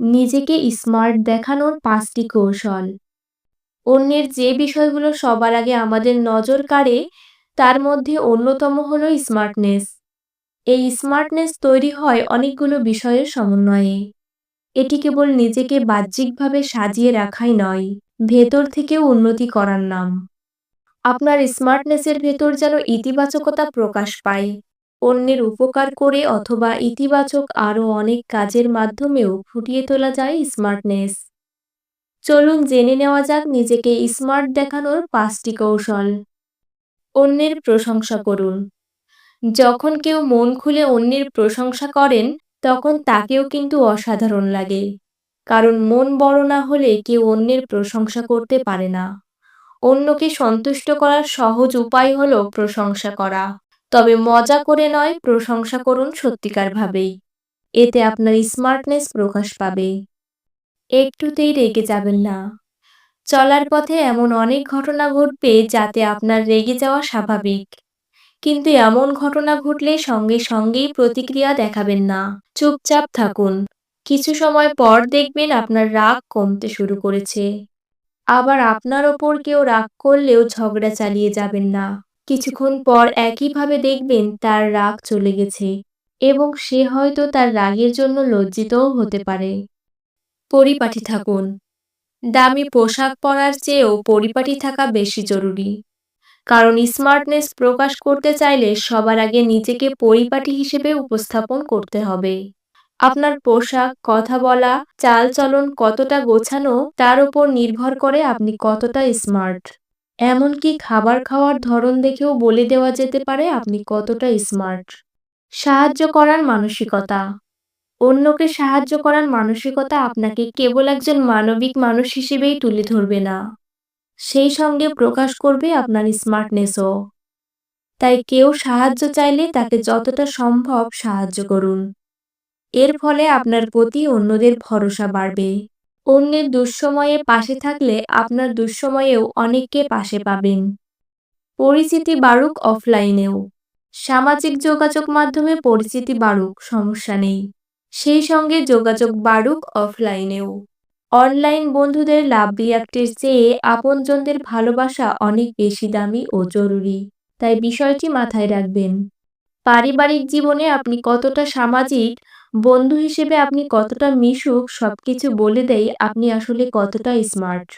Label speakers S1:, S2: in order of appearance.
S1: নিজেকে স্মার্ট দেখানোর পাঁচটি কৌশল। অন্যের যে বিষয়গুলো সবার আগে আমাদের নজর কাড়ে, তার মধ্যে অন্যতম হলো স্মার্টনেস এই স্মার্টনেস তৈরি হয় অনেকগুলো বিষয়ের সমন্বয়ে। এটি কেবল নিজেকে বাহ্যিকভাবে সাজিয়ে রাখাই নয়, ভেতর থেকেও উন্নতি করার নাম। আপনার স্মার্টনেসের ভেতর যেন ইতিবাচকতা প্রকাশ পায় অন্যের উপকার করে অথবা ইতিবাচক আরও অনেক কাজের মাধ্যমেও ফুটিয়ে তোলা যায় স্মার্টনেস। চলুন জেনে নেওয়া যাক নিজেকে স্মার্ট দেখানোর পাঁচটি কৌশল। অন্যের প্রশংসা করুন। যখন কেউ মন খুলে অন্যের প্রশংসা করেন, তখন তাকেও কিন্তু অসাধারণ লাগে। কারণ মন বড় না হলে কেউ অন্যের প্রশংসা করতে পারে না। অন্যকে সন্তুষ্ট করার সহজ উপায় হলো প্রশংসা করা। তবে মজা করে নয়, প্রশংসা করুন সত্যিকারভাবেই এতে আপনার স্মার্টনেস প্রকাশ পাবে। একটুতেই রেগে যাবেন না। চলার পথে এমন অনেক ঘটনা ঘটবে যাতে আপনার রেগে যাওয়া স্বাভাবিক। কিন্তু এমন ঘটনা ঘটলে সঙ্গে সঙ্গেই প্রতিক্রিয়া দেখাবেন না। চুপচাপ থাকুন। কিছু সময় পর দেখবেন আপনার রাগ কমতে শুরু করেছে। আবার আপনার ওপর কেউ রাগ করলেও ঝগড়া চালিয়ে যাবেন না। কিছুক্ষণ পর একইভাবে দেখবেন তার রাগ চলে গেছে এবং সে হয়তো তার রাগের জন্য লজ্জিতও হতে পারে। পরিপাটি থাকুন। দামি পোশাক পরার চেয়েও পরিপাটি থাকা বেশি জরুরি। কারণ স্মার্টনেস প্রকাশ করতে চাইলে সবার আগে নিজেকে পরিপাটি হিসেবে উপস্থাপন করতে হবে। আপনার পোশাক, কথা বলা, চালচলন কতটা গোছানো, তার উপর নির্ভর করে আপনি কতটা স্মার্ট এমনকি খাবার খাওয়ার ধরন দেখেও বলে দেওয়া যেতে পারে আপনি কতটা স্মার্ট সাহায্য করার মানসিকতা। অন্যকে সাহায্য করার মানসিকতা আপনাকে কেবল একজন মানবিক মানুষ হিসেবেই তুলে ধরবে না। সেই সঙ্গে প্রকাশ করবে আপনার স্মার্টনেসও তাই কেউ সাহায্য চাইলে তাকে যতটা সম্ভব সাহায্য করুন। এর ফলে আপনার প্রতি অন্যদের ভরসা বাড়বে। অন্যের দুঃসময়ে পাশে থাকলে আপনার দুঃসময়েও অনেককে পাশে পাবেন। পরিচিতি বাড়ুক অফলাইনেও। সামাজিক যোগাযোগ মাধ্যমে পরিচিতি বাড়ুক সমস্যা নেই। সেই সঙ্গে যোগাযোগ বাড়ুক অফলাইনেও। অনলাইন বন্ধুদের লাভ রিয়াক্টের চেয়ে আপনজনদের ভালোবাসা অনেক বেশি দামি ও জরুরি, তাই বিষয়টি মাথায় রাখবেন। পারিবারিক জীবনে আপনি কতটা সামাজিক বন্ধু হিসেবে আপনি কতটা মিশুক সবকিছু বলে দেয় আপনি আসলে কতটা স্মার্ট